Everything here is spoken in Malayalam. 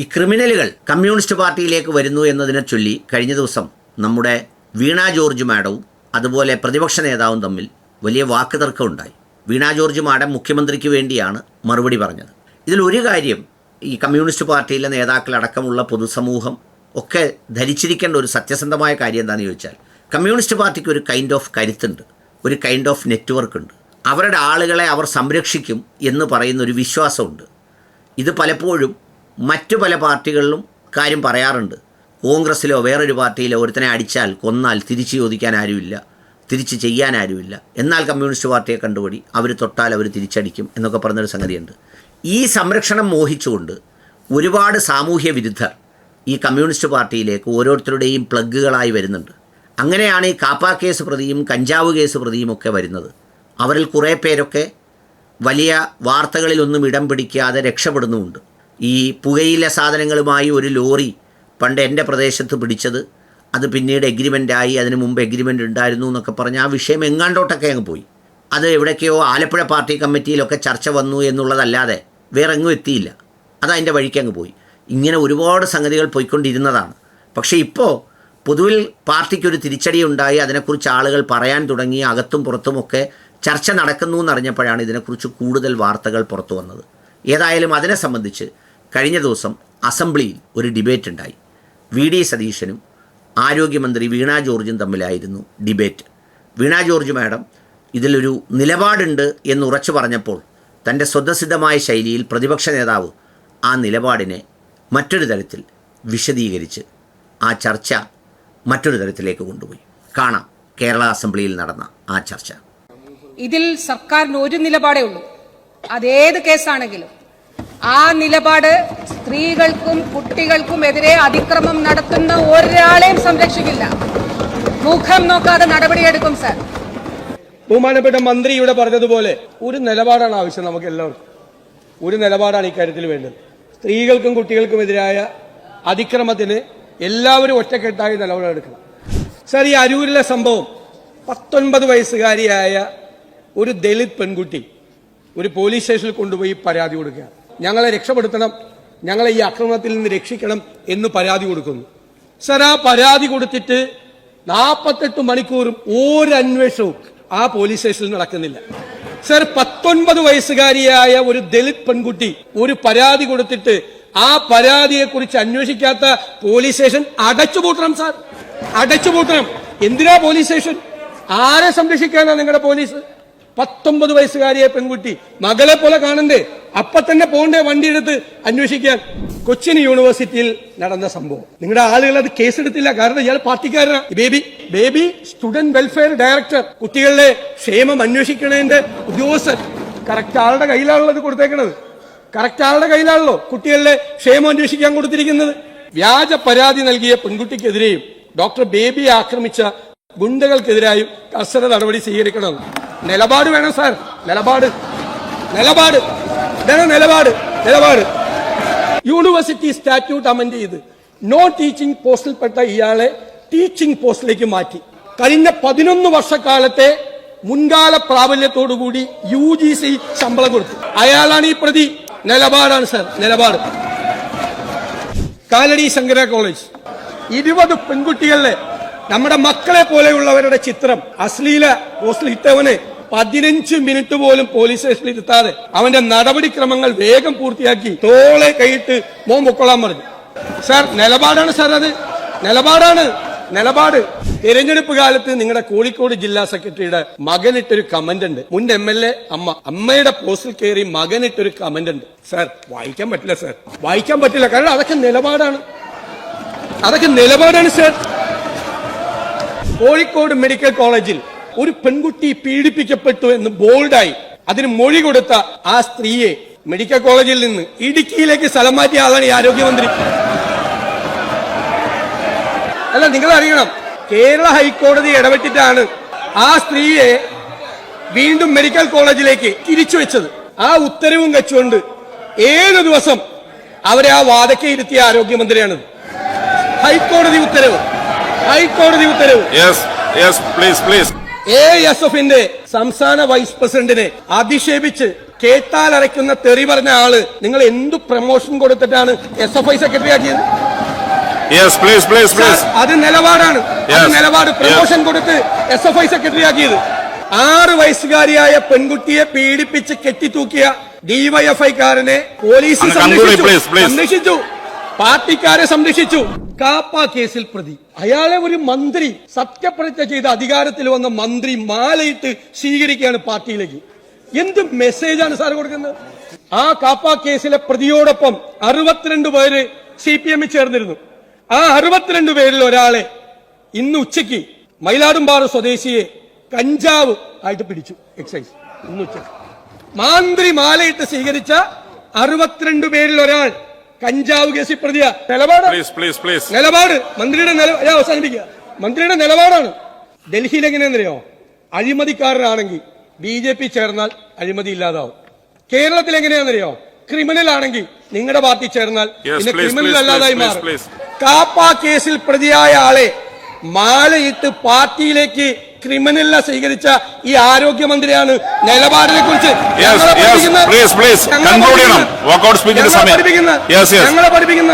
ഈ ക്രിമിനലുകൾ കമ്മ്യൂണിസ്റ്റ് പാർട്ടിയിലേക്ക് വരുന്നു എന്നതിനെ ചൊല്ലി കഴിഞ്ഞ ദിവസം നമ്മുടെ വീണ ജോർജ് മാഡവും അതുപോലെ പ്രതിപക്ഷ നേതാവും തമ്മിൽ വലിയ വാക്കുതർക്കം ഉണ്ടായി. വീണ ജോർജ് മാഡം മുഖ്യമന്ത്രിക്ക് വേണ്ടിയാണ് മറുപടി പറഞ്ഞത്. ഇതിലൊരു കാര്യം ഈ കമ്മ്യൂണിസ്റ്റ് പാർട്ടിയിലെ നേതാക്കളടക്കമുള്ള പൊതുസമൂഹം ഒക്കെ ധരിച്ചിരിക്കേണ്ട ഒരു സത്യസന്ധമായ കാര്യം എന്താണെന്ന് ചോദിച്ചാൽ കമ്മ്യൂണിസ്റ്റ് പാർട്ടിക്ക് ഒരു കൈൻഡ് ഓഫ് കരുത്തുണ്ട് ഒരു കൈൻഡ് ഓഫ് നെറ്റ്വർക്ക് ഉണ്ട്. അവരുടെ ആളുകളെ അവർ സംരക്ഷിക്കും എന്ന് പറയുന്ന ഒരു വിശ്വാസമുണ്ട്. ഇത് പലപ്പോഴും മറ്റു പല പാർട്ടികളിലും കാര്യം പറയാറുണ്ട്. കോൺഗ്രസ്സിലോ വേറൊരു പാർട്ടിയിലോ ഒരുത്തനെ അടിച്ചാൽ കൊന്നാൽ തിരിച്ചു ചോദിക്കാൻ ആരുമില്ല തിരിച്ച് ചെയ്യാൻ ആരുമില്ല. എന്നാൽ കമ്മ്യൂണിസ്റ്റ് പാർട്ടിയെ കണ്ടുപിടി അവർ തൊട്ടാൽ അവർ തിരിച്ചടിക്കും എന്നൊക്കെ പറഞ്ഞൊരു സംഗതിയുണ്ട്. ഈ സംരക്ഷണം മോഹിച്ചുകൊണ്ട് ഒരുപാട് സാമൂഹ്യ വിരുദ്ധർ ഈ കമ്മ്യൂണിസ്റ്റ് പാർട്ടിയിലേക്ക് ഓരോരുത്തരുടെയും പ്ലഗുകളായി വരുന്നുണ്ട്. അങ്ങനെയാണ് ഈ കാപ്പ കേസ് പ്രതിയും കഞ്ചാവ് കേസ് പ്രതിയും ഒക്കെ വരുന്നത്. അവരിൽ കുറേ പേരൊക്കെ വലിയ വാർത്തകളിലൊന്നും ഇടം പിടിക്കാതെ രക്ഷപ്പെടുന്നുമുണ്ട്. ഈ പുകയില സാധനങ്ങളുമായി ഒരു ലോറി പണ്ട് എന്റെ പ്രദേശത്ത് പിടിച്ചത്. അത് പിന്നീട് എഗ്രിമെന്റായി അതിന് മുമ്പ് എഗ്രിമെന്റ് ഉണ്ടായിരുന്നു എന്നൊക്കെ പറഞ്ഞ് ആ വിഷയം എങ്ങാണ്ടോട്ടൊക്കെ അങ്ങ് പോയി. അത് എവിടേക്കോ ആലപ്പുഴ പാർട്ടി കമ്മിറ്റിയിലൊക്കെ ചർച്ച വന്നു എന്നുള്ളതല്ലാതെ വേറെ എങ്ങും എത്തിയില്ല. അത് അതിന്റെ വഴിക്ക് അങ്ങ് പോയി. ഇങ്ങനെ ഒരുപാട് സംഗതികൾ പോയിക്കൊണ്ടിരുന്നതാണ്. പക്ഷേ ഇപ്പോൾ പൊതുവിൽ പാർട്ടിക്കൊരു തിരിച്ചടി ഉണ്ടായി അതിനെക്കുറിച്ച് ആളുകൾ പറയാൻ തുടങ്ങി അകത്തും പുറത്തുമൊക്കെ ചർച്ച നടക്കുന്നു എന്നറിഞ്ഞപ്പോഴാണ് ഇതിനെക്കുറിച്ച് കൂടുതൽ വാർത്തകൾ പുറത്തു വന്നത്. ഏതായാലും അതിനെ സംബന്ധിച്ച് കഴിഞ്ഞ ദിവസം അസംബ്ലിയിൽ ഒരു ഡിബേറ്റ് ഉണ്ടായി വി ഡി സതീശനും ആരോഗ്യമന്ത്രി വീണ ജോർജും തമ്മിലായിരുന്നു ഡിബേറ്റ്. വീണ ജോർജ് മാഡം ഇതിലൊരു നിലപാടുണ്ട് എന്ന് ഉറച്ചു പറഞ്ഞപ്പോൾ തന്റെ സ്വതസിദ്ധമായ ശൈലിയിൽ പ്രതിപക്ഷ നേതാവ് ആ നിലപാടിനെ മറ്റൊരു തരത്തിൽ വിശദീകരിച്ച് ആ ചർച്ച മറ്റൊരു തരത്തിലേക്ക് കൊണ്ടുപോയി. കാണാം കേരള അസംബ്ലിയിൽ നടന്ന ആ ചർച്ച. ഇതിൽ സർക്കാരിന് ഒരു നിലപാടേ ഉള്ളൂ. അതേത് കേസാണെങ്കിലും ആ നിലപാട് സ്ത്രീകൾക്കും കുട്ടികൾക്കും എതിരെ അതിക്രമം നടത്തുന്ന ഒരാളെയും സംരക്ഷിക്കില്ല. മുഖം നോക്കാതെ നടപടിയെടുക്കും സർ. ബഹുമാനപ്പെട്ട മന്ത്രി ഇവിടെ പറഞ്ഞതുപോലെ ഒരു നിലപാടാണ് ആവശ്യം നമുക്ക് എല്ലാവർക്കും. ഒരു നിലപാടാണ് ഇക്കാര്യത്തിൽ വേണ്ടത്. സ്ത്രീകൾക്കും കുട്ടികൾക്കും എതിരായ അതിക്രമത്തിന് എല്ലാവരും ഒറ്റക്കെട്ടായി നിലപാടെടുക്കണം സർ ഈ അരൂരിലെ സംഭവം പത്തൊൻപത് വയസ്സുകാരിയായ ഒരു ദളിത് പെൺകുട്ടി ഒരു പോലീസ് സ്റ്റേഷനിൽ കൊണ്ടുപോയി പരാതി കൊടുക്കുകയാണ്. ഞങ്ങളെ രക്ഷപ്പെടുത്തണം ഞങ്ങളെ ഈ ആക്രമണത്തിൽ നിന്ന് രക്ഷിക്കണം എന്ന് പരാതി കൊടുക്കുന്നു. സർ ആ പരാതി കൊടുത്തിട്ട് നാൽപ്പത്തെട്ട് മണിക്കൂറും ഒരു അന്വേഷണവും ആ പോലീസ് സ്റ്റേഷനിൽ നടക്കുന്നില്ല. സർ പത്തൊൻപത് വയസ്സുകാരിയായ ഒരു ദളിത് പെൺകുട്ടി ഒരു പരാതി കൊടുത്തിട്ട് ആ പരാതിയെ കുറിച്ച് അന്വേഷിക്കാത്ത പോലീസ് സ്റ്റേഷൻ അടച്ചുപൂട്ടണം സാർ. അടച്ചുപൂട്ടണം എന്തിനാ പോലീസ് സ്റ്റേഷൻ? ആരെ സംരക്ഷിക്കാനാ നിങ്ങളുടെ പോലീസ്? പത്തൊമ്പത് വയസ്സുകാരിയെ പെൺകുട്ടി മകളെ പോലെ കാണണ്ടേ? അപ്പൊ തന്നെ പോണ്ടേ വണ്ടി എടുത്ത് അന്വേഷിക്കാൻ. കൊച്ചിൻ യൂണിവേഴ്സിറ്റിയിൽ നടന്ന സംഭവം. നിങ്ങളുടെ ആളുകൾ അത് കേസെടുത്തില്ല കാരണം ഇയാൾ പാർട്ടിക്കാരനാ. Baby baby student welfare director കുട്ടികളുടെ ക്ഷേമം അന്വേഷിക്കണതിന്റെ ഉദ്യോഗസ്ഥൻ. കറക്റ്റ് ആളുടെ കയ്യിലാണല്ലോ അത് കൊടുത്തേക്കണത്. കറക്റ്റ് ആളുടെ കയ്യിലാണല്ലോ കുട്ടികളുടെ ക്ഷേമം അന്വേഷിക്കാൻ കൊടുത്തിരിക്കുന്നത്. വ്യാജ പരാതി നൽകിയ പെൺകുട്ടിക്കെതിരെയും ഡോക്ടർ ബേബിയെ ആക്രമിച്ച ഗുണ്ടകൾക്കെതിരായും കർശന നടപടി സ്വീകരിക്കണം. നിലപാട് വേണം സാർ. നിലപാട്. നിലപാട്. വേണം നിലപാട് നിലപാട്. യൂണിവേഴ്സിറ്റി സ്റ്റാറ്റ്യൂട്ട് അമെൻഡ് ചെയ്ത് നോ ടീച്ചിങ് പോസ്റ്റിൽപ്പെട്ട ഇയാളെ ടീച്ചിങ് പോസ്റ്റിലേക്ക് മാറ്റി. കഴിഞ്ഞ പതിനൊന്ന് വർഷക്കാലത്തെ മുൻകാല പ്രാബല്യത്തോടുകൂടി യു ജി സി ശമ്പളം കൊടുത്തു. അയാളാണ് ഈ പ്രതി. നിലപാടാണ് സർ നിലപാട്. കാലടി ശങ്കര കോളേജ്. ഇരുപത് പെൺകുട്ടികളിലെ നമ്മുടെ മക്കളെ പോലെയുള്ളവരുടെ ചിത്രം അശ്ലീല പോസ്റ്റിൽ ഇട്ടവന് പതിനഞ്ച് മിനിറ്റ് പോലും പോലീസ് സ്റ്റേഷനിൽ ഇരുത്താതെ അവന്റെ നടപടിക്രമങ്ങൾ വേഗം പൂർത്തിയാക്കി തോളെ കൈയിട്ട് മോൻ പൊക്കൊള്ളാൻ പറഞ്ഞു. സാർ നിലപാടാണ് സാർ അത്. നിലപാടാണ്. നിലപാട്. തിരഞ്ഞെടുപ്പ് കാലത്ത് നിങ്ങളുടെ കോഴിക്കോട് ജില്ലാ സെക്രട്ടറിയുടെ മകനിട്ടൊരു കമന്റ് ഉണ്ട്. മുൻ എം എൽ എ അമ്മ. അമ്മയുടെ പോസ്റ്റിൽ കയറി മകനിട്ടൊരു കമന്റ് ഉണ്ട്. സാർ വായിക്കാൻ പറ്റില്ല സാർ. വായിക്കാൻ പറ്റില്ല. കാരണം അതൊക്കെ നിലപാടാണ്. അതൊക്കെ നിലപാടാണ് സാർ. കോഴിക്കോട് മെഡിക്കൽ കോളേജിൽ ഒരു പെൺകുട്ടി പീഡിപ്പിക്കപ്പെട്ടു എന്ന് ബോൾഡായി അതിന് മൊഴി കൊടുത്ത ആ സ്ത്രീയെ മെഡിക്കൽ കോളേജിൽ നിന്ന് ഇടുക്കിയിലേക്ക് സ്ഥലം മാറ്റിയ ആളാണ് ഈ ആരോഗ്യമന്ത്രി. അല്ല നിങ്ങൾ അറിയണം കേരള ഹൈക്കോടതി ഇടപെട്ടിട്ടാണ് ആ സ്ത്രീയെ വീണ്ടും മെഡിക്കൽ കോളേജിലേക്ക് തിരിച്ചു വെച്ചത്. ആ ഉത്തരവും വെച്ചുകൊണ്ട് ഏഴ് ദിവസം അവരെ ആ വാദക്കെ ഇരുത്തിയ ആരോഗ്യമന്ത്രിയാണിത് ഹൈക്കോടതി ഉത്തരവ്. ഹൈക്കോടതി ഉത്തരവ്. Yes yes please please. A S എഫിന്റെ സംസ്ഥാന വൈസ് പ്രസിഡന്റിനെ അധിക്ഷേപിച്ച് കേട്ടാൽ അരയ്ക്കുന്ന തെറി പറഞ്ഞ ആൾ നിങ്ങൾ എന്ത് പ്രൊമോഷൻ കൊടുത്തിട്ടാണ് എസ് എഫ് ഐ സെക്രട്ടറി ആക്കിയത്. അത് നിലപാടാണ്. അത് നിലപാട് പ്രൊമോഷൻ കൊടുത്ത് എസ് എഫ് ഐ സെക്രട്ടറി ആക്കിയത്. ആറ് വയസ്സുകാരിയായ പെൺകുട്ടിയെ പീഡിപ്പിച്ച് കെട്ടിത്തൂക്കിയ ഡിവൈഎഫ്ഐക്കാരനെ പോലീസ്. സംരക്ഷിച്ചു. പാർട്ടിക്കാരെ സംരക്ഷിച്ചു. കാപ്പ കേസിൽ പ്രതി. അയാളെ ഒരു മന്ത്രി സത്യപ്രതിജ്ഞ ചെയ്ത അധികാരത്തിൽ വന്ന മന്ത്രി മാലയിട്ട് സ്വീകരിക്കുകയാണ് പാർട്ടിയിലേക്ക്. എന്ത് മെസ്സേജാണ് സാർ കൊടുക്കുന്നത്? ആ കാപ്പ കേസിലെ പ്രതിയോടൊപ്പം അറുപത്തിരണ്ട് പേര് സി പി എമ്മിൽ ചേർന്നിരുന്നു. ആ അറുപത്തിരണ്ട് പേരിൽ ഒരാളെ ഇന്ന് ഉച്ചയ്ക്ക് മയിലാടുംപാറ സ്വദേശിയെ കഞ്ചാവ് ആയിട്ട് പിടിച്ചു. എക്സൈസ് ഇന്ന് ഉച്ചയ്ക്ക്. മാന്ത്രി മാലയിട്ട് സ്വീകരിച്ച അറുപത്തിരണ്ട് പേരിൽ ഒരാൾ കഞ്ചാവ് കേസിൽ പ്രതിയ. നിലപാട്. നിലപാട്. മന്ത്രിയുടെ ഞാൻ അവസാനിപ്പിക്കുക. മന്ത്രിയുടെ നിലപാടാണ്. ഡൽഹിയിൽ എങ്ങനെയാണെന്നറിയോ? അഴിമതിക്കാരനാണെങ്കിൽ ബി ജെ പി ചേർന്നാൽ അഴിമതി ഇല്ലാതാവും. കേരളത്തിൽ എങ്ങനെയാണെന്നറിയോ? ക്രിമിനൽ ആണെങ്കിൽ നിങ്ങളുടെ പാർട്ടി ചേർന്നാൽ പിന്നെ ക്രിമിനൽ അല്ലാതായി മാറും. കാപ്പ കേസിൽ പ്രതിയായ ആളെ മാലയിട്ട് പാർട്ടിയിലേക്ക് ക്രിമിനലിനെ സ്വീകരിച്ച ഈ ആരോഗ്യമന്ത്രിയാണ് നിലപാടിനെ കുറിച്ച് yes. ഞങ്ങളെ പഠിപ്പിക്കുന്ന